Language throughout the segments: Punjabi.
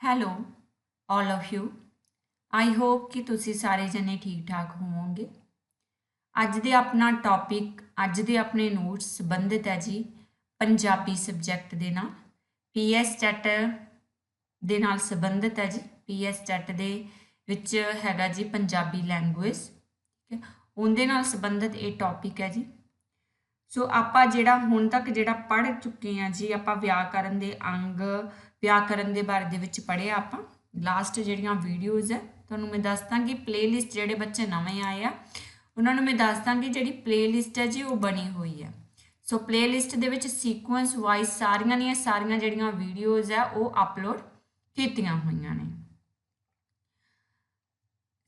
Hello all of you I hope ਕਿ ਤੁਸੀਂ ਸਾਰੇ ਜਣੇ ਠੀਕ ਠਾਕ ਹੋਵੋਗੇ। ਅੱਜ ਦੇ ਆਪਣਾ ਟੌਪਿਕ ਅੱਜ ਦੇ ਆਪਣੇ ਨੋਟਸ ਸੰਬੰਧਿਤ ਹੈ ਜੀ ਪੰਜਾਬੀ ਸਬਜੈਕਟ ਦੇ ਨਾਲ। ਪੀਐਸ ਚੈਟ ਦੇ ਨਾਲ ਸੰਬੰਧਿਤ ਹੈ ਜੀ। ਪੀਐਸ ਚੈਟ ਦੇ ਵਿੱਚ ਹੈਗਾ ਜੀ ਪੰਜਾਬੀ ਲੈਂਗੁਏਜ ਠੀਕ ਹੈ। ਉਹਦੇ ਨਾਲ ਸੰਬੰਧਿਤ ਇਹ ਟੌਪਿਕ ਹੈ ਜੀ। ਸੋ ਆਪਾਂ ਜਿਹੜਾ ਹੁਣ ਤੱਕ ਜਿਹੜਾ ਪੜ੍ਹ ਚੁੱਕੇ ਹਾਂ ਜੀ, ਆਪਾਂ ਵਿਆਕਰਨ ਦੇ ਅੰਗ ਵਿਆਕਰਨ ਦੇ ਬਾਰੇ ਦੇ ਵਿੱਚ ਪੜ੍ਹਿਆ ਆਪਾਂ। ਲਾਸਟ ਜਿਹੜੀਆਂ ਵੀਡੀਓਜ਼ ਹੈ, ਤੁਹਾਨੂੰ ਮੈਂ ਦੱਸ ਦਾਂਗੀ ਪਲੇਲਿਸਟ ਜਿਹੜੇ ਬੱਚੇ ਨਵੇਂ ਆਏ ਆ, ਉਹਨਾਂ ਨੂੰ ਮੈਂ ਦੱਸ ਦਾਂਗੀ ਜਿਹੜੀ ਪਲੇਲਿਸਟ ਹੈ ਜੀ, ਉਹ ਬਣੀ ਹੋਈ ਹੈ। ਸੋ ਪਲੇਲਿਸਟ ਦੇ ਵਿੱਚ ਸੀਕੁਐਂਸ ਵਾਈਜ਼ ਸਾਰੀਆਂ ਦੀਆਂ ਸਾਰੀਆਂ ਜਿਹੜੀਆਂ ਵੀਡੀਓਜ਼ ਹੈ, ਉਹ ਅਪਲੋਡ ਕੀਤੀਆਂ ਹੋਈਆਂ ਨੇ।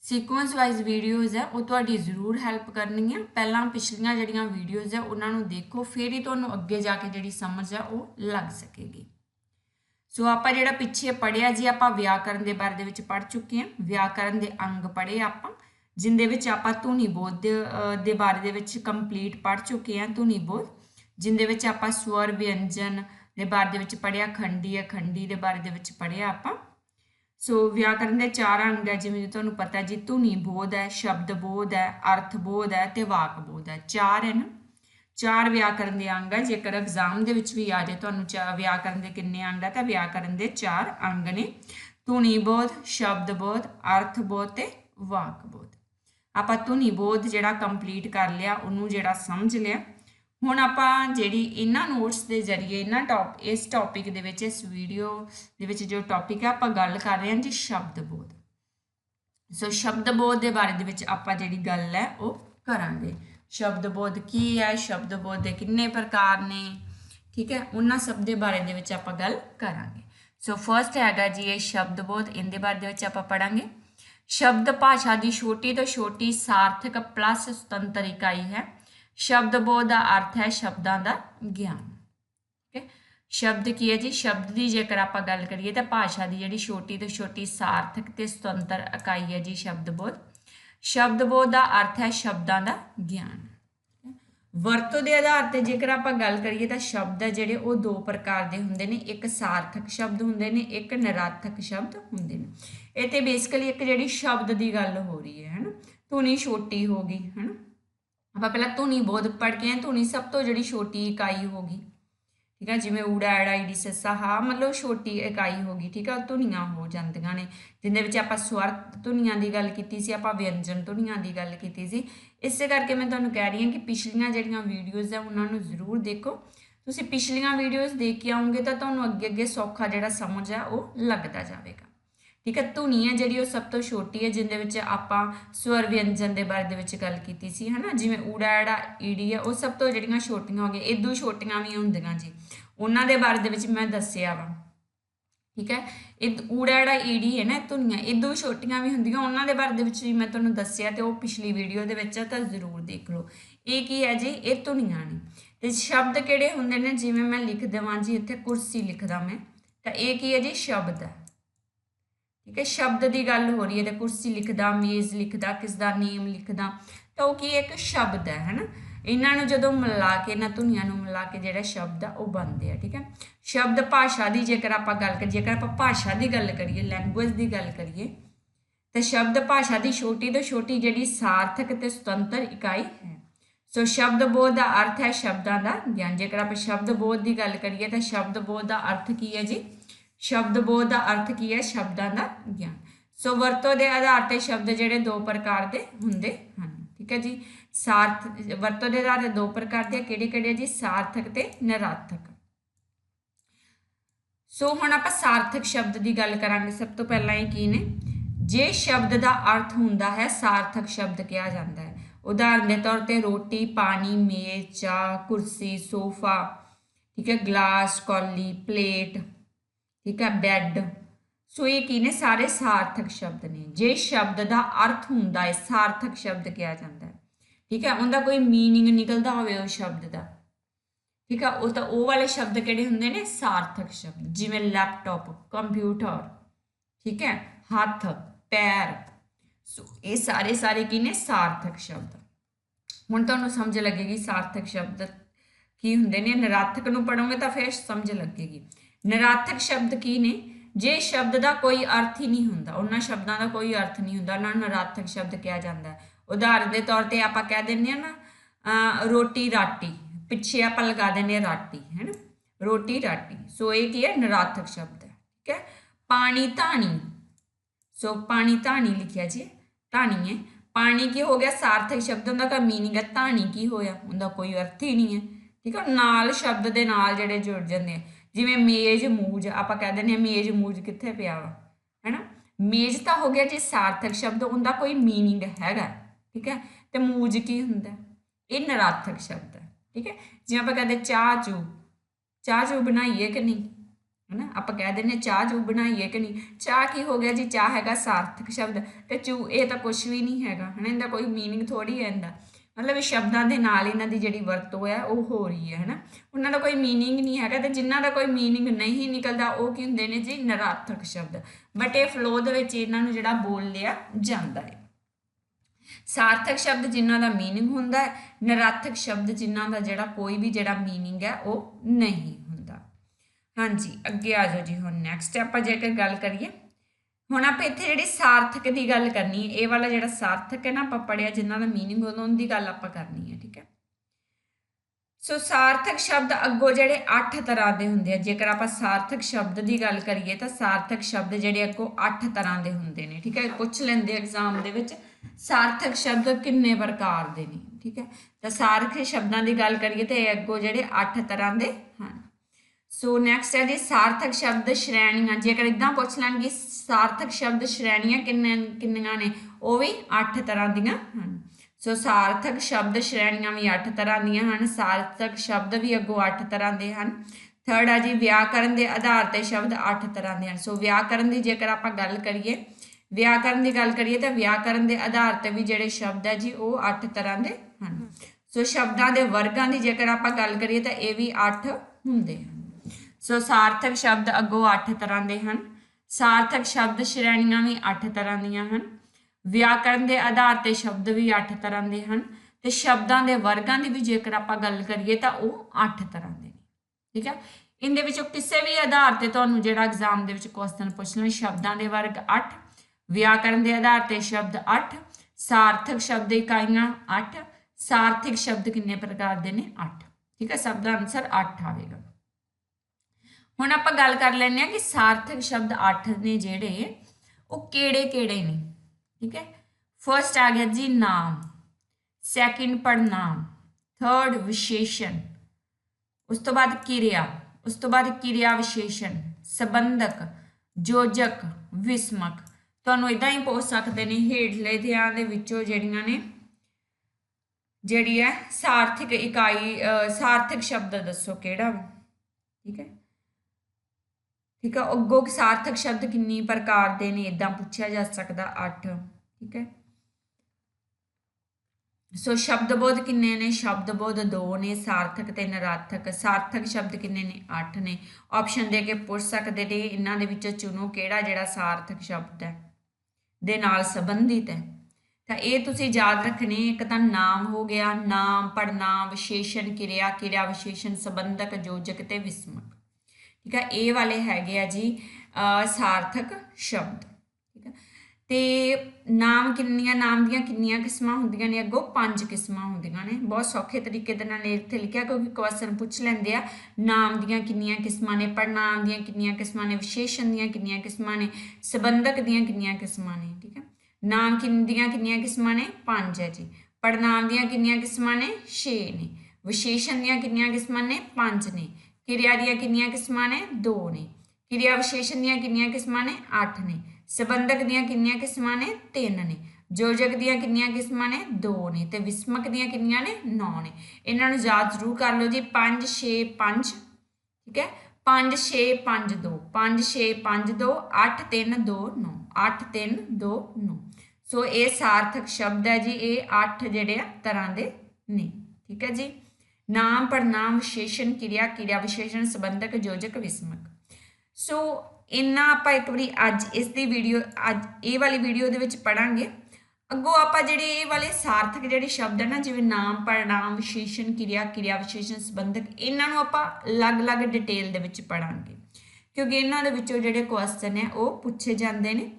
ਸੀਕੁਐਂਸ ਵਾਈਜ਼ ਵੀਡੀਓਜ਼ ਹੈ, ਉਹ ਤੁਹਾਡੀ ਜ਼ਰੂਰ ਹੈਲਪ ਕਰਨਗੀਆਂ। ਪਹਿਲਾਂ ਪਿਛਲੀਆਂ ਜਿਹੜੀਆਂ ਵੀਡੀਓਜ਼ ਹੈ, ਉਹਨਾਂ ਨੂੰ ਦੇਖੋ, ਫਿਰ ਹੀ ਤੁਹਾਨੂੰ ਅੱਗੇ ਜਾ ਕੇ ਜਿਹੜੀ ਸਮਝ ਹੈ, ਉਹ ਲੱਗ ਸਕੇਗੀ। ਸੋ ਆਪਾਂ ਜਿਹੜਾ ਪਿੱਛੇ ਪੜਿਆ ਜੀ, ਆਪਾਂ ਵਿਆਕਰਨ ਦੇ ਬਾਰੇ ਦੇ ਵਿੱਚ ਪੜ ਚੁੱਕੇ ਹਾਂ। ਵਿਆਕਰਨ ਦੇ ਅੰਗ ਪੜੇ ਆਪਾਂ, ਜਿੰਦੇ ਵਿੱਚ ਆਪਾਂ ਧੁਨੀ ਬੋਧ ਦੇ ਬਾਰੇ ਦੇ ਵਿੱਚ ਕੰਪਲੀਟ ਪੜ ਚੁੱਕੇ ਹਾਂ, ਧੁਨੀ ਬੋਧ। ਜਿੰਦੇ ਵਿੱਚ ਆਪਾਂ ਸਵਰ ਵਿਅੰਜਨ ਦੇ ਬਾਰੇ ਦੇ ਵਿੱਚ ਪੜਿਆ ਖੰਡੀ ਅਖੰਡੀ ਦੇ ਬਾਰੇ ਦੇ ਵਿੱਚ ਪੜਿਆ ਆਪਾਂ। ਸੋ ਵਿਆਕਰਨ ਦੇ ਚਾਰ ਅੰਗ ਹੈ, ਜਿਵੇਂ ਤੁਹਾਨੂੰ ਪਤਾ ਜੀ, ਧੁਨੀ ਬੋਧ ਹੈ, ਸ਼ਬਦ ਬੋਧ ਹੈ, ਅਰਥ ਬੋਧ ਹੈ ਤੇ ਵਾਕ ਬੋਧ ਹੈ। ਚਾਰ ਹੈ ਨਾ? ਚਾਰ ਵਿਆਕਰਨ ਦੇ ਅੰਗ ਹੈ। ਜੇਕਰ ਐਗਜ਼ਾਮ ਦੇ ਵਿੱਚ ਵੀ ਆ ਜਾਏ, ਤੁਹਾਨੂੰ ਵਿਆਕਰਨ ਦੇ ਕਿੰਨੇ ਅੰਗ ਹੈ, ਤਾਂ ਵਿਆਕਰਨ ਦੇ ਚਾਰ ਅੰਗ ਨੇ। ਧੁਨੀ ਬੋਧ, ਸ਼ਬਦ ਬੋਧ, ਅਰਥ ਬੋਧ ਤੇ ਵਾਕ ਬੋਧ। ਆਪਾਂ ਧੁਨੀ ਬੋਧ ਜਿਹੜਾ ਕੰਪਲੀਟ ਕਰ ਲਿਆ, ਉਹਨੂੰ ਜਿਹੜਾ ਸਮਝ ਲਿਆ ਹੁਣ ਆਪਾਂ ਜਿਹੜੀ ਇਹਨਾਂ ਨੋਟਸ ਦੇ ਜ਼ਰੀਏ, ਇਹਨਾਂ ਟੌਪ ਇਸ ਟੌਪਿਕ ਦੇ ਵਿੱਚ, ਇਸ ਵੀਡੀਓ ਦੇ ਵਿੱਚ ਜੋ ਟੌਪਿਕ ਹੈ ਆਪਾਂ ਗੱਲ ਕਰ ਰਹੇ ਹਾਂ ਜੀ ਸ਼ਬਦ ਬੋਧ। ਸੋ ਸ਼ਬਦ ਬੋਧ ਦੇ ਬਾਰੇ ਦੇ ਵਿੱਚ ਆਪਾਂ ਜਿਹੜੀ ਗੱਲ ਹੈ, ਉਹ ਕਰਾਂਗੇ। ਸ਼ਬਦ ਬੋਧ ਕੀ ਹੈ? ਸ਼ਬਦ ਬੋਧ ਦੇ ਕਿੰਨੇ ਪ੍ਰਕਾਰ ਨੇ? ਠੀਕ ਹੈ? ਉਹਨਾਂ ਸਭ ਦੇ ਬਾਰੇ ਦੇ ਵਿੱਚ ਆਪਾਂ ਗੱਲ ਕਰਾਂਗੇ। ਸੋ ਫਰਸਟ ਹੈਗਾ ਜੀ ਇਹ ਸ਼ਬਦ ਬੋਧ, ਇਹਦੇ ਬਾਰੇ ਦੇ ਵਿੱਚ ਆਪਾਂ ਪੜਾਂਗੇ। ਸ਼ਬਦ ਭਾਸ਼ਾ ਦੀ ਛੋਟੀ ਤੋਂ ਛੋਟੀ ਸਾਰਥਕ ਪਲੱਸ ਸੁਤੰਤਰ ਇਕਾਈ ਹੈ। ਸ਼ਬਦ ਬੋਧ ਦਾ ਅਰਥ ਹੈ ਸ਼ਬਦਾਂ ਦਾ ਗਿਆਨ। ਠੀਕ ਸ਼ਬਦ ਕੀ ਹੈ ਜੀ? ਸ਼ਬਦ ਦੀ ਜੇਕਰ ਆਪਾਂ ਗੱਲ ਕਰੀਏ ਤਾਂ ਭਾਸ਼ਾ ਦੀ ਜਿਹੜੀ ਛੋਟੀ ਤੋਂ ਛੋਟੀ ਸਾਰਥਕ ਤੇ ਸੁਤੰਤਰ ਇਕਾਈ ਹੈ ਜੀ ਸ਼ਬਦ ਬੋਧ। ਸ਼ਬਦ ਬੋਧ ਦਾ ਅਰਥ ਹੈ ਸ਼ਬਦਾਂ ਦਾ ਗਿਆਨ। ਵਰਤੋਂ ਦੇ ਆਧਾਰ ਤੇ ਜੇਕਰ ਆਪਾਂ ਗੱਲ ਕਰੀਏ ਤਾਂ ਸ਼ਬਦ ਹੈ ਜਿਹੜੇ ਉਹ ਦੋ ਪ੍ਰਕਾਰ ਦੇ ਹੁੰਦੇ ਨੇ, ਇੱਕ ਸਾਰਥਕ ਸ਼ਬਦ ਹੁੰਦੇ ਨੇ, ਇੱਕ ਨਿਰਾਰਥਕ ਸ਼ਬਦ ਹੁੰਦੇ ਨੇ। ਇਹ ਤੇ ਬੇਸਿਕਲੀ ਇੱਕ ਜਿਹੜੀ ਸ਼ਬਦ ਦੀ ਗੱਲ ਹੋ ਰਹੀ ਹੈ, ਹਨਾ? ਧੁਨੀ ਛੋਟੀ ਹੋ ਗਈ, ਹਨਾ? ਆਪਾਂ ਪਹਿਲਾਂ ਧੁਨੀ ਬੋਧ ਪੜ ਕੇ ਆਏ ਧੁਨੀ ਸਭ ਤੋਂ ਜਿਹੜੀ ਛੋਟੀ ਇਕਾਈ ਹੋ ਗਈ ਠੀਕ ਹੈ ਜਿਵੇਂ ਊੜਾ ਐੜਾ ਈੜੀ ਸੱਸਾ, ਹਾ, ਮਤਲਬ ਛੋਟੀ ਇਕਾਈ ਹੋ ਗਈ ਠੀਕ ਹੈ ਧੁਨੀਆਂ ਹੋ ਜਾਂਦੀਆਂ ਨੇ ਜਿੰਦੇ ਵਿੱਚ ਆਪਾਂ ਸਵਰ ਧੁਨੀਆਂ ਦੀ ਗੱਲ ਕੀਤੀ ਸੀ, ਆਪਾਂ ਵਿਅੰਜਨ ਧੁਨੀਆਂ ਦੀ ਗੱਲ ਕੀਤੀ ਸੀ, ਇਸੇ ਕਰਕੇ ਮੈਂ ਤੁਹਾਨੂੰ ਕਹਿ ਰਹੀ ਹਾਂ ਕਿ ਪਿਛਲੀਆਂ ਜਿਹੜੀਆਂ ਵੀਡੀਓਜ਼ ਆ, ਉਹਨਾਂ ਨੂੰ ਜ਼ਰੂਰ ਦੇਖੋ, ਤੁਸੀਂ ਪਿਛਲੀਆਂ ਵੀਡੀਓਜ਼ ਦੇਖ ਕੇ ਆਉਂਗੇ ਤਾਂ ਤੁਹਾਨੂੰ ਅੱਗੇ ਅੱਗੇ ਸੌਖਾ ਜਿਹੜਾ ਸਮਝ ਆ, ਉਹ ਲੱਗਦਾ ਜਾਵੇਗਾ। ਠੀਕ ਹੈ, ਧੁਨੀ ਹੈ ਜਿਹੜੀ ਉਹ ਸਭ ਤੋਂ ਛੋਟੀ ਹੈ, ਜਿੰਦੇ ਵਿੱਚ ਆਪਾਂ ਸਵਰ ਵਿਅੰਜਨ ਦੇ ਬਾਰੇ ਦੇ ਵਿੱਚ ਗੱਲ ਕੀਤੀ ਸੀ, ਹਨਾ? ਜਿਵੇਂ ਊੜਾ ਐੜਾ ਈੜੀ ਹੈ, ਉਹ ਸਭ ਤੋਂ ਜਿਹੜੀਆਂ ਛੋਟੀਆਂ ਹੋ ਗਈਆਂ ਇਦੋਂ ਛੋਟੀਆਂ ਵੀ ਹੁੰਦੀਆਂ ਜੀ। ਉਹਨਾਂ ਦੇ ਬਾਰੇ ਦੇ ਵਿੱਚ ਮੈਂ ਦੱਸਿਆ ਵਾ। ਠੀਕ ਹੈ, ਇਹ ਊੜਾ ਐੜਾ ਈੜੀ ਹੈ ਨਾ ਧੁਨੀਆਂ ਇਦੋਂ ਛੋਟੀਆਂ ਵੀ ਹੁੰਦੀਆਂ, ਉਹਨਾਂ ਦੇ ਬਾਰੇ ਦੇ ਵਿੱਚ ਵੀ ਮੈਂ ਤੁਹਾਨੂੰ ਦੱਸਿਆ ਤੇ ਉਹ ਪਿਛਲੀ ਵੀਡੀਓ ਦੇ ਵਿੱਚ ਤਾਂ ਜ਼ਰੂਰ ਦੇਖ ਲਓ। ਇਹ ਕੀ ਹੈ ਜੀ? ਇਹ ਧੁਨੀਆਂ ਨੇ। ਤੇ ਸ਼ਬਦ ਕਿਹੜੇ ਹੁੰਦੇ ਨੇ? ਜਿਵੇਂ ਮੈਂ ਲਿਖ ਦੇਵਾਂ ਜੀ, ਇੱਥੇ ਕੁਰਸੀ ਲਿਖਦਾ ਮੈਂ। ਤਾਂ ਇਹ ਕੀ ਹੈ ਜੀ? ਸ਼ਬਦ ਹੈ। ਠੀਕ ਹੈ ਸ਼ਬਦ ਦੀ ਗੱਲ ਹੋ ਰਹੀ ਹੈ ਤੇ ਕੁਰਸੀ ਲਿਖਦਾ, ਮੇਜ਼ ਲਿਖਦਾ ਕਿਸ ਦਾ ਨੇਮ ਲਿਖਦਾ, ਤਾਂ ਉਹ ਕੀ ਇੱਕ ਸ਼ਬਦ ਹੈ, ਹੈਨਾ? ਇਹਨਾਂ ਨੂੰ ਜਦੋਂ ਮਿਲਾ ਕੇ ਨਾ ਧੁਨੀਆਂ ਨੂੰ ਮਿਲਾ ਕੇ ਜਿਹੜਾ ਸ਼ਬਦ ਆ, ਉਹ ਬਣਦੇ ਆ, ਠੀਕ ਹੈ? ਸ਼ਬਦ ਭਾਸ਼ਾ ਦੀ ਜੇਕਰ ਆਪਾਂ ਗੱਲ ਕਰੀਏ, ਜੇਕਰ ਆਪਾਂ ਭਾਸ਼ਾ ਦੀ ਗੱਲ ਕਰੀਏ ਲੈਂਗੁਏਜ ਦੀ ਗੱਲ ਕਰੀਏ, ਤੇ ਸ਼ਬਦ ਭਾਸ਼ਾ ਦੀ ਛੋਟੀ ਤੋਂ ਛੋਟੀ ਜਿਹੜੀ ਸਾਰਥਕ ਤੇ ਸੁਤੰਤਰ ਇਕਾਈ ਹੈ। ਸੋ ਸ਼ਬਦ ਬੋਧ ਦਾ ਅਰਥ ਹੈ ਸ਼ਬਦਾਂ ਦਾ ਗਿਆਨ। ਜੇਕਰ ਆਪਾਂ ਸ਼ਬਦ ਬੋਧ ਦੀ ਗੱਲ ਕਰੀਏ, ਤਾਂ ਸ਼ਬਦ ਬੋਧ ਦਾ ਅਰਥ ਕੀ ਹੈ ਜੀ? ਸ਼ਬਦ ਬੋਧ ਦਾ ਅਰਥ ਕੀ ਹੈ? ਸ਼ਬਦਾਂ ਦਾ ਗਿਆਨ। ਸੋ ਵਰਤੋਂ ਦੇ ਆਧਾਰ ਤੇ ਸ਼ਬਦ ਜਿਹੜੇ ਦੋ ਪ੍ਰਕਾਰ ਦੇ ਹੁੰਦੇ ਹਨ। ਠੀਕ ਹੈ ਜੀ? ਸਾਰਥ, ਵਰਤੋਂ ਦੇ ਆਧਾਰ ਤੇ ਦੋ ਪ੍ਰਕਾਰ ਦੇ ਕਿਹੜੇ ਕਿਹੜੇ ਜੀ? ਸਾਰਥਕ ਤੇ ਨਿਰਾਰਥਕ ਸੋ ਹੁਣ ਆਪਾਂ ਸਾਰਥਕ ਸ਼ਬਦ ਦੀ ਗੱਲ ਕਰਾਂਗੇ। ਸਭ ਤੋਂ ਪਹਿਲਾਂ ਇਹ ਕੀ ਨੇ? ਜੇ ਸ਼ਬਦ ਦਾ ਅਰਥ ਹੁੰਦਾ ਹੈ, ਸਾਰਥਕ ਸ਼ਬਦ ਕਿਹਾ ਜਾਂਦਾ ਹੈ। ਉਦਾਹਰਨ ਦੇ ਤੌਰ ਤੇ ਰੋਟੀ, ਪਾਣੀ, ਮੇਜ਼, ਚਾਹ, ਕੁਰਸੀ, ਸੋਫਾ। ਠੀਕ ਹੈ? ਗਲਾਸ, ਕੌਲੀ, ਪਲੇਟ। ਠੀਕ ਹੈ ਬੈੱਡ ਸੋ ਇਹ ਕੀ ਨੇ ਸਾਰੇ ਸਾਰਥਕ ਸ਼ਬਦ ਨੇ ਜੇ ਸ਼ਬਦ ਦਾ ਅਰਥ ਹੁੰਦਾ ਹੈ ਸਾਰਥਕ ਸ਼ਬਦ ਕਿਹਾ ਜਾਂਦਾ ਹੈ ਠੀਕ ਹੈ ਉਹਦਾ ਕੋਈ मीनिंग ਨਿਕਲਦਾ ਹੋਵੇ ਉਹ ਸ਼ਬਦ ਦਾ ਠੀਕ ਹੈ ਉਹ ਤਾਂ ਉਹ ਵਾਲੇ ਸ਼ਬਦ ਕਿਹੜੇ ਹੁੰਦੇ ਨੇ ਸਾਰਥਕ ਸ਼ਬਦ ਜਿਵੇਂ ਲੈਪਟਾਪ ਕੰਪਿਊਟਰ ਠੀਕ ਹੈ ਹੱਥ ਪੈਰ ਸੋ ਇਹ ਸਾਰੇ ਸਾਰੇ ਕੀ ਨੇ ਸਾਰਥਕ ਸ਼ਬਦ ਹੁਣ ਤੁਹਾਨੂੰ ਸਮਝ ਲੱਗੇਗੀ ਸਾਰਥਕ ਸ਼ਬਦ ਕੀ ਹੁੰਦੇ ਨੇ ਨਿਰਾਰਥਕ ਨੂੰ ਪੜੋਗੇ ਤਾਂ ਫਿਰ ਸਮਝ ਲੱਗੇਗੀ ਨਿਰਾਰਥਕ ਸ਼ਬਦ ਕੀ ਨੇ? ਜੇ ਸ਼ਬਦ ਦਾ ਕੋਈ ਅਰਥ ਹੀ ਨਹੀਂ ਹੁੰਦਾ, ਉਹਨਾਂ ਸ਼ਬਦਾਂ ਦਾ ਕੋਈ ਅਰਥ ਨਹੀਂ ਹੁੰਦਾ, ਉਹਨਾਂ ਨੂੰ ਨਰਾਰਥਕ ਸ਼ਬਦ ਕਿਹਾ ਜਾਂਦਾ ਹੈ। ਉਦਾਹਰਨ ਦੇ ਤੌਰ ਤੇ ਆਪਾਂ ਕਹਿ ਦਿੰਦੇ ਆ ਨਾ ਰੋਟੀ ਰਾਟੀ, ਪਿੱਛੇ ਆਪਾਂ ਲਗਾ ਦਿੰਦੇ ਆ ਰਾਟੀ ਹੈ ਨਾ ਰੋਟੀ ਰਾਟੀ, ਸੋ ਇਹ ਕੀ ਹੈ? ਨਰਾਰਥਕ ਸ਼ਬਦ ਹੈ, ਠੀਕ ਹੈ? ਪਾਣੀ ਧਾਣੀ, ਸੋ ਪਾਣੀ ਧਾਣੀ ਲਿਖਿਆ ਜੀ, ਧਾਣੀ ਹੈ। ਪਾਣੀ ਕੀ ਹੋ ਗਿਆ? ਸਾਰਥਕ ਸ਼ਬਦ ਹੁੰਦਾ ਦਾ ਮੀਨਿੰਗ ਹੈ ਧਾਣੀ ਕੀ ਹੋਇਆ? ਉਹਦਾ ਕੋਈ ਅਰਥ ਹੀ ਨਹੀਂ ਹੈ, ਠੀਕ ਹੈ? ਨਾਲ ਸ਼ਬਦ ਦੇ ਨਾਲ ਜਿਹੜੇ ਜੁੜ ਜਾਂਦੇ ਆ। ਜਿਵੇਂ ਮੇਜ਼ ਮੂਜ, ਆਪਾਂ ਕਹਿ ਦਿੰਦੇ ਆ ਮੇਜ਼ ਮੂਜ ਕਿੱਥੇ ਪਿਆ ਵਾ, ਹੈਨਾ? ਮੇਜ਼ ਤਾਂ ਹੋ ਗਿਆ ਜੀ ਸਾਰਥਕ ਸ਼ਬਦ, ਉਹਦਾ ਕੋਈ ਮੀਨਿੰਗ ਹੈਗਾ, ਠੀਕ ਹੈ? ਤੇ ਮੂਜ ਕੀ ਹੁੰਦਾ? ਇਹ ਨਰਾਰਥਕ ਸ਼ਬਦ ਹੈ, ਠੀਕ ਹੈ? ਜਿਵੇਂ ਆਪਾਂ ਕਹਿੰਦੇ ਚਾਹ ਚੂ ਚਾਹ ਚੂ ਬਣਾਈਏ ਕਿ ਨਹੀਂ? ਹਨਾ? ਆਪਾਂ ਕਹਿ ਦਿੰਦੇ ਹਾਂ ਚਾਹ ਚੂ ਬਣਾਈਏ ਕਿ ਨਹੀਂ? ਚਾਹ ਕੀ ਹੋ ਗਿਆ ਜੀ? ਚਾਹ ਹੈਗਾ ਸਾਰਥਕ ਸ਼ਬਦ, ਤੇ ਚੂ ਇਹ ਤਾਂ ਕੁਝ ਵੀ ਨਹੀਂ ਹੈਗਾ, ਹਨਾ? ਇਹਦਾ ਕੋਈ ਮੀਨਿੰਗ ਥੋੜੀ ਹੈ ਇਹਦਾ। ਮਤਲਬ ਇਹ ਸ਼ਬਦਾਂ ਦੇ ਨਾਲ ਇਹਨਾਂ ਦੀ ਜਿਹੜੀ ਵਰਤੋਂ ਹੈ, ਉਹ ਹੋ ਰਹੀ ਹੈ, ਹਨਾ? ਉਹਨਾਂ ਦਾ ਕੋਈ ਮੀਨਿੰਗ ਨਹੀਂ ਹੈਗਾ ਤੇ ਜਿਨ੍ਹਾਂ ਦਾ ਕੋਈ ਮੀਨਿੰਗ ਨਹੀਂ ਨਿਕਲਦਾ, ਉਹ ਕੀ ਹੁੰਦੇ ਨੇ ਜੀ? ਨਰਾਰਥਕ ਸ਼ਬਦ। ਬਟ ਇਹ ਫਲੋ ਦੇ ਵਿੱਚ ਇਹਨਾਂ ਨੂੰ ਜਿਹੜਾ ਬੋਲ ਲਿਆ ਜਾਂਦਾ ਹੈ। ਸਾਰਥਕ ਸ਼ਬਦ ਜਿਨ੍ਹਾਂ ਦਾ ਮੀਨਿੰਗ ਹੁੰਦਾ ਹੈ, ਨਰਾਰਥਕ ਸ਼ਬਦ ਜਿਨ੍ਹਾਂ ਦਾ ਜਿਹੜਾ ਕੋਈ ਵੀ ਜਿਹੜਾ ਮੀਨਿੰਗ ਹੈ, ਉਹ ਨਹੀਂ ਹੁੰਦਾ। ਹਾਂਜੀ, ਅੱਗੇ ਆ ਜਾਓ ਜੀ, ਹੁਣ ਨੈਕਸਟ ਆਪਾਂ ਜੇਕਰ ਗੱਲ ਕਰੀਏ ਹੁਣ ਆਪਾਂ ਇੱਥੇ ਜਿਹੜੀ ਸਾਰਥਕ ਦੀ ਗੱਲ ਕਰਨੀ ਹੈ, ਇਹ ਵਾਲਾ ਜਿਹੜਾ ਸਾਰਥਕ ਹੈ ਨਾ, ਆਪਾਂ ਪੜਿਆ ਜਿਨ੍ਹਾਂ ਦਾ ਮੀਨਿੰਗ ਉਹਨਾਂ ਦੀ ਗੱਲ ਆਪਾਂ ਕਰਨੀ ਹੈ, ਠੀਕ ਹੈ? ਸੋ ਸਾਰਥਕ ਸ਼ਬਦ ਅੱਗੋਂ ਜਿਹੜੇ 8 ਤਰ੍ਹਾਂ ਦੇ ਹੁੰਦੇ ਆ, ਜੇਕਰ ਆਪਾਂ ਸਾਰਥਕ ਸ਼ਬਦ ਦੀ ਗੱਲ ਕਰੀਏ ਤਾਂ ਸਾਰਥਕ ਸ਼ਬਦ ਜਿਹੜੇ ਅੱਗੋਂ 8 ਤਰ੍ਹਾਂ ਦੇ ਹੁੰਦੇ ਨੇ, ਠੀਕ ਹੈ? ਪੁੱਛ ਲੈਂਦੇ ਐਗਜ਼ਾਮ ਦੇ ਵਿੱਚ, ਸਾਰਥਕ ਸ਼ਬਦ ਕਿੰਨੇ ਪ੍ਰਕਾਰ ਦੇ ਨੇ, ਠੀਕ ਹੈ? ਤਾਂ ਸਾਰਥਕ ਸ਼ਬਦਾਂ ਦੀ ਗੱਲ ਕਰੀਏ ਤਾਂ ਇਹ ਅੱਗੋਂ ਜਿਹੜੇ 8 ਤਰ੍ਹਾਂ ਦੇ ਹਨ। ਸੋ ਨੈਕਸਟ ਹੈ ਜੀ, ਸਾਰਥਕ ਸ਼ਬਦ ਸ਼੍ਰੇਣੀਆਂ। ਜੇਕਰ ਇਦਾਂ ਪੁੱਛ ਲੈਣਗੇ, ਸਾਰਥਕ ਸ਼ਬਦ ਸ਼੍ਰੇਣੀਆਂ ਕਿੰਨੇ, ਕਿੰਨੀਆਂ ਨੇ? ਉਹ ਵੀ 8 ਤਰ੍ਹਾਂ ਦੀਆਂ ਹਨ। ਸੋ ਸਾਰਥਕ ਸ਼ਬਦ ਸ਼੍ਰੇਣੀਆਂ ਵੀ 8 ਤਰ੍ਹਾਂ ਦੀਆਂ ਹਨ। ਸਾਰਥਕ ਸ਼ਬਦ ਵੀ ਅੱਗੋਂ 8 ਤਰ੍ਹਾਂ ਦੇ ਹਨ। ਥਰਡ ਆ ਜੀ, ਵਿਆਕਰਨ ਦੇ ਆਧਾਰ ਤੇ ਸ਼ਬਦ 8 ਤਰ੍ਹਾਂ ਦੇ ਹਨ। ਸੋ ਵਿਆਕਰਨ ਦੀ ਜੇਕਰ ਆਪਾਂ ਗੱਲ ਕਰੀਏ, ਵਿਆਕਰਨ ਦੀ ਗੱਲ ਕਰੀਏ ਤਾਂ ਵਿਆਕਰਨ ਦੇ ਆਧਾਰ ਤੇ ਵੀ ਜਿਹੜੇ ਸ਼ਬਦ ਹੈ ਜੀ, ਉਹ 8 ਤਰ੍ਹਾਂ ਦੇ ਹਨ। ਸੋ ਸ਼ਬਦਾਂ ਦੇ ਵਰਗਾਂ ਦੀ ਜੇਕਰ ਆਪਾਂ ਗੱਲ ਕਰੀਏ ਤਾਂ ਇਹ ਵੀ 8 ਹੁੰਦੇ ਹਨ। ਸੋ ਸਾਰਥਕ ਸ਼ਬਦ ਅੱਗੋਂ 8 ਤਰ੍ਹਾਂ ਦੇ ਹਨ। ਸਾਰਥਕ ਸ਼ਬਦ ਸ਼੍ਰੇਣੀਆਂ ਵੀ 8 ਤਰ੍ਹਾਂ ਦੀਆਂ ਹਨ। ਵਿਆਕਰਨ ਦੇ ਆਧਾਰ ਤੇ ਸ਼ਬਦ ਵੀ 8 ਤਰ੍ਹਾਂ ਦੇ ਹਨ ਤੇ ਸ਼ਬਦਾਂ ਦੇ ਵਰਗਾਂ ਦੀ ਵੀ ਜੇਕਰ ਆਪਾਂ ਗੱਲ ਕਰੀਏ ਤਾਂ ਉਹ 8 ਤਰ੍ਹਾਂ ਦੇ ਨੇ। ਠੀਕ ਹੈ? ਇਹਦੇ ਵਿੱਚੋਂ ਕਿਸੇ ਵੀ ਆਧਾਰ ਤੇ ਤੁਹਾਨੂੰ ਜਿਹੜਾ ਐਗਜ਼ਾਮ ਦੇ ਵਿੱਚ ਕੁਐਸਚਨ ਪੁੱਛਣਾ, ਸ਼ਬਦਾਂ ਦੇ ਵਰਗ 8 ਵਿਆਕਰਨ ਦੇ ਆਧਾਰ ਤੇ ਸ਼ਬਦ 8 ਸਾਰਥਕ ਸ਼ਬਦ ਇਕਾਈਆਂ 8 ਸਾਰਥਿਕ ਸ਼ਬਦ ਕਿੰਨੇ ਪ੍ਰਕਾਰ ਦੇ ਨੇ? 8 ਠੀਕ ਹੈ? ਸਭ ਦਾ ਆਨਸਰ 8 ਆਵੇਗਾ। ਹੁਣ ਆਪਾਂ ਗੱਲ ਕਰ ਲੈਂਦੇ ਆ ਕਿ ਸਾਰਥਕ ਸ਼ਬਦ 8 ਨੇ ਜਿਹੜੇ, ਉਹ ਕਿਹੜੇ ਕਿਹੜੇ ਨੇ? ਠੀਕ ਹੈ? ਫਰਸਟ ਆ ਗਿਆ ਜੀ ਨਾਮ ਸੈਕਿੰਡ ਪੜਨਾਮ ਥਰਡ ਵਿਸ਼ੇਸ਼ਣ, ਉਸ ਤੋਂ ਬਾਅਦ ਕਿਰਿਆ, ਉਸ ਤੋਂ ਬਾਅਦ ਕਿਰਿਆ ਵਿਸ਼ੇਸ਼ਣ, ਸੰਬੰਧਕ, ਜੋਜਕ, ਵਿਸਮਕ। ਤੁਹਾਨੂੰ ਇਦਾਂ ਹੀ ਪੁੱਛ ਸਕਦੇ ਨੇ ਹੇਠਲੇ ਧਿਆਨ ਦੇ ਵਿੱਚੋਂ ਜਿਹੜੀਆਂ ਨੇ, ਜਿਹੜੀ ਹੈ ਸਾਰਥਿਕ ਇਕਾਈ ਸਾਰਥਿਕ ਸ਼ਬਦ ਦੱਸੋ ਕਿਹੜਾ ਠੀਕ ਹੈ? ਠੀਕ ਹੈ ਅੱਗੋਂ ਸਾਰਥਕ ਸ਼ਬਦ ਕਿੰਨੀ ਪ੍ਰਕਾਰ ਦੇ ਨੇ ਇਦਾਂ ਪੁੱਛਿਆ ਜਾ ਸਕਦਾ 8 ਠੀਕ ਹੈ? ਸੋ ਸ਼ਬਦ ਬੋਧ ਕਿੰਨੇ ਨੇ? ਸ਼ਬਦ ਬੋਧ ਦੋ ਨੇ, ਸਾਰਥਕ ਤੇ ਨਿਰਾਰਥਕ। ਸਾਰਥਕ ਸ਼ਬਦ ਕਿੰਨੇ ਨੇ? 8 ਨੇ। ਆਪਸ਼ਨ ਦੇ ਕੇ ਪੁੱਛ ਸਕਦੇ ਨੇ, ਇਹਨਾਂ ਦੇ ਵਿੱਚੋਂ ਚੁਣੋ ਕਿਹੜਾ ਜਿਹੜਾ ਸਾਰਥਕ ਸ਼ਬਦ ਹੈ, ਦੇ ਨਾਲ ਸੰਬੰਧਿਤ ਹੈ। ਤਾਂ ਇਹ ਤੁਸੀਂ ਯਾਦ ਰੱਖਣੇ, ਇੱਕ ਤਾਂ ਨਾਮ ਹੋ ਗਿਆ, ਨਾਮ ਪੜਨਾਮ ਵਿਸ਼ੇਸ਼ਣ, ਕਿਰਿਆ ਕਿਰਿਆ ਵਿਸ਼ੇਸ਼ਣ, ਸੰਬੰਧਕ ਯੋਜਕ ਤੇ ਵਿਸਮਕ। ਠੀਕ ਆ, ਇਹ ਵਾਲੇ ਹੈਗੇ ਆ ਜੀ ਸਾਰਥਕ ਸ਼ਬਦ, ਠੀਕ ਹੈ ਤੇ ਨਾਮ ਕਿੰਨੀਆਂ, ਨਾਮ ਦੀਆਂ ਕਿੰਨੀਆਂ ਕਿਸਮਾਂ ਹੁੰਦੀਆਂ ਨੇ ਅੱਗੋਂ? ਪੰਜ ਕਿਸਮਾਂ ਹੁੰਦੀਆਂ ਨੇ। ਬਹੁਤ ਸੌਖੇ ਤਰੀਕੇ ਦੇ ਨਾਲ ਇੱਥੇ ਲਿਖਿਆ, ਕਿਉਂਕਿ ਕੁਐਸਚਨ ਪੁੱਛ ਲੈਂਦੇ ਆ, ਨਾਮ ਦੀਆਂ ਕਿੰਨੀਆਂ ਕਿਸਮਾਂ ਨੇ ਪੜਨਾਮ ਦੀਆਂ ਕਿੰਨੀਆਂ ਕਿਸਮਾਂ ਨੇ, ਵਿਸ਼ੇਸ਼ਣ ਦੀਆਂ ਕਿੰਨੀਆਂ ਕਿਸਮਾਂ ਨੇ, ਸੰਬੰਧਕ ਦੀਆਂ ਕਿੰਨੀਆਂ ਕਿਸਮਾਂ ਨੇ, ਠੀਕ ਹੈ ਨਾਮ ਕਿੰਨੀਆਂ ਕਿੰਨੀਆਂ ਕਿਸਮਾਂ ਨੇ? ਪੰਜ ਹੈ ਜੀ। ਪੜਨਾਮ ਦੀਆਂ ਕਿੰਨੀਆਂ ਕਿਸਮਾਂ ਨੇ? 6 ਨੇ। ਵਿਸ਼ੇਸ਼ਣ ਦੀਆਂ ਕਿੰਨੀਆਂ ਕਿਸਮਾਂ ਨੇ? ਪੰਜ ਨੇ। ਕਿਰਿਆ ਦੀਆਂ ਕਿੰਨੀਆਂ ਕਿਸਮਾਂ ਨੇ? 2 ਨੇ। ਕਿਰਿਆ ਵਿਸ਼ੇਸ਼ਣ ਦੀਆਂ ਕਿੰਨੀਆਂ ਕਿਸਮਾਂ ਨੇ? 8 ਨੇ। ਸੰਬੰਧਕ ਦੀਆਂ ਕਿੰਨੀਆਂ ਕਿਸਮਾਂ ਨੇ? 3 ਨੇ। ਜੋਜਕ ਦੀਆਂ ਕਿੰਨੀਆਂ ਕਿਸਮਾਂ ਨੇ? 2 ਨੇ। ਤੇ ਵਿਸਮਕ ਦੀਆਂ ਕਿੰਨੀਆਂ ਨੇ? 9 ਨੇ। ਇਹਨਾਂ ਨੂੰ ਯਾਦ ਜ਼ਰੂਰ ਕਰ ਲਓ ਜੀ। 5 6 5 ਠੀਕ ਹੈ? 5 6 5 2 5 6 5 2 8 3 2 9 8 3 2 9 ਸੋ ਇਹ ਸਾਰਥਕ ਸ਼ਬਦ ਹੈ ਜੀ। ਇਹ 8 ਜਿਹੜੇ ਆ, ਤਰ੍ਹਾਂ ਦੇ ਨੇ। ਠੀਕ ਹੈ ਜੀ? ਨਾਮ ਪੜਨਾਮ ਵਿਸ਼ੇਸ਼ਣ, ਕਿਰਿਆ ਕਿਰਿਆ ਵਿਸ਼ੇਸ਼ਣ, ਸੰਬੰਧਕ, ਯੋਜਕ, ਵਿਸਮਕ। ਸੋ, ਇੰਨਾ ਆਪਾਂ ਇੱਕ ਵਾਰੀ ਅੱਜ ਇਸ ਦੀ ਵੀਡੀਓ, ਅੱਜ ਇਹ ਵਾਲੀ ਵੀਡੀਓ ਦੇ ਵਿੱਚ ਪੜਾਂਗੇ ਅੱਗੋਂ ਆਪਾਂ ਜਿਹੜੇ ਇਹ ਵਾਲੇ ਸਾਰਥਕ ਜਿਹੜੇ ਸ਼ਬਦ ਹੈ ਨਾ, ਜਿਵੇਂ ਨਾਮ ਪੜਨਾਮ ਵਿਸ਼ੇਸ਼ਣ, ਕਿਰਿਆ ਕਿਰਿਆ ਵਿਸ਼ੇਸ਼ਣ, ਸੰਬੰਧਕ, ਇਹਨਾਂ ਨੂੰ ਆਪਾਂ ਅਲੱਗ-ਅਲੱਗ ਡਿਟੇਲ ਦੇ ਵਿੱਚ ਪੜਾਂਗੇ ਕਿਉਂਕਿ ਇਹਨਾਂ ਦੇ ਵਿੱਚੋਂ ਜਿਹੜੇ ਕੁਐਸਚਨ ਹੈ ਉਹ ਪੁੱਛੇ ਜਾਂਦੇ ਨੇ।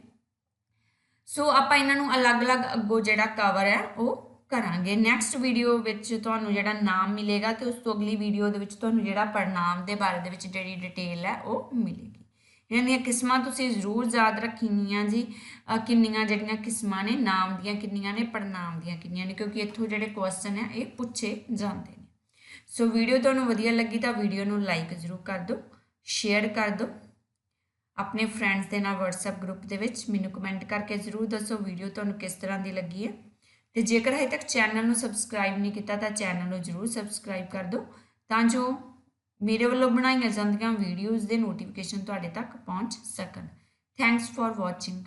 ਸੋ ਆਪਾਂ ਇਹਨਾਂ ਨੂੰ ਅਲੱਗ-ਅਲੱਗ ਅੱਗੋਂ ਜਿਹੜਾ ਕਵਰ ਹੈ ਉਹ ਕਰਾਂਗੇ। ਨੈਕਸਟ ਵੀਡੀਓ ਵਿੱਚ ਤੁਹਾਨੂੰ ਜਿਹੜਾ ਨਾਮ ਮਿਲੇਗਾ ਤੇ ਉਸ ਤੋਂ ਅਗਲੀ ਵੀਡੀਓ ਦੇ ਵਿੱਚ ਤੁਹਾਨੂੰ ਜਿਹੜਾ ਪੜਨਾਮ ਦੇ ਬਾਰੇ ਦੇ ਵਿੱਚ ਜਿਹੜੀ ਡਿਟੇਲ ਹੈ ਉਹ ਮਿਲੇਗੀ। ਇਹਨਾਂ ਦੀਆਂ ਕਿਸਮਾਂ ਤੁਸੀਂ ਜ਼ਰੂਰ ਯਾਦ ਰੱਖਣੀਆਂ ਜੀ। ਕਿੰਨੀਆਂ ਜਿਹੜੀਆਂ ਕਿਸਮਾਂ ਨੇ, ਨਾਮ ਦੀਆਂ ਕਿੰਨੀਆਂ ਨੇ ਪੜਨਾਮ ਦੀਆਂ ਕਿੰਨੀਆਂ ਨੇ, ਕਿਉਂਕਿ ਇੱਥੋਂ ਜਿਹੜੇ ਕੁਐਸਚਨ ਹੈ ਇਹ ਪੁੱਛੇ ਜਾਂਦੇ ਨੇ। ਸੋ ਵੀਡੀਓ ਤੁਹਾਨੂੰ ਵਧੀਆ ਲੱਗੀ ਤਾਂ ਵੀਡੀਓ ਨੂੰ ਲਾਈਕ ਜ਼ਰੂਰ ਕਰ ਦਿਓ ਸ਼ੇਅਰ ਕਰ ਦਿਓ। ਆਪਣੇ ਫਰੈਂਡਸ ਦੇ ਨਾਲ WhatsApp ਗਰੁੱਪ ਦੇ ਵਿੱਚ ਮੈਨੂੰ ਕਮੈਂਟ ਕਰਕੇ ਜ਼ਰੂਰ ਦੱਸੋ ਵੀਡੀਓ ਤੁਹਾਨੂੰ ਕਿਸ ਤਰ੍ਹਾਂ ਦੀ ਲੱਗੀ ਹੈ। ਤੇ ਜੇਕਰ ਹਜੇ ਤੱਕ ਚੈਨਲ ਨੂੰ ਸਬਸਕ੍ਰਾਈਬ ਨਹੀਂ ਕੀਤਾ ਤਾਂ ਚੈਨਲ ਨੂੰ ਜ਼ਰੂਰ ਸਬਸਕ੍ਰਾਈਬ ਕਰ ਦਿਓ, ਤਾਂ ਜੋ ਮੇਰੇ ਵੱਲੋਂ ਬਣਾਈਆਂ ਜਾਂਦੀਆਂ ਵੀਡੀਓਜ਼ ਦੇ ਨੋਟੀਫਿਕੇਸ਼ਨ ਤੁਹਾਡੇ ਤੱਕ ਪਹੁੰਚ ਸਕਣ। Thanks for watching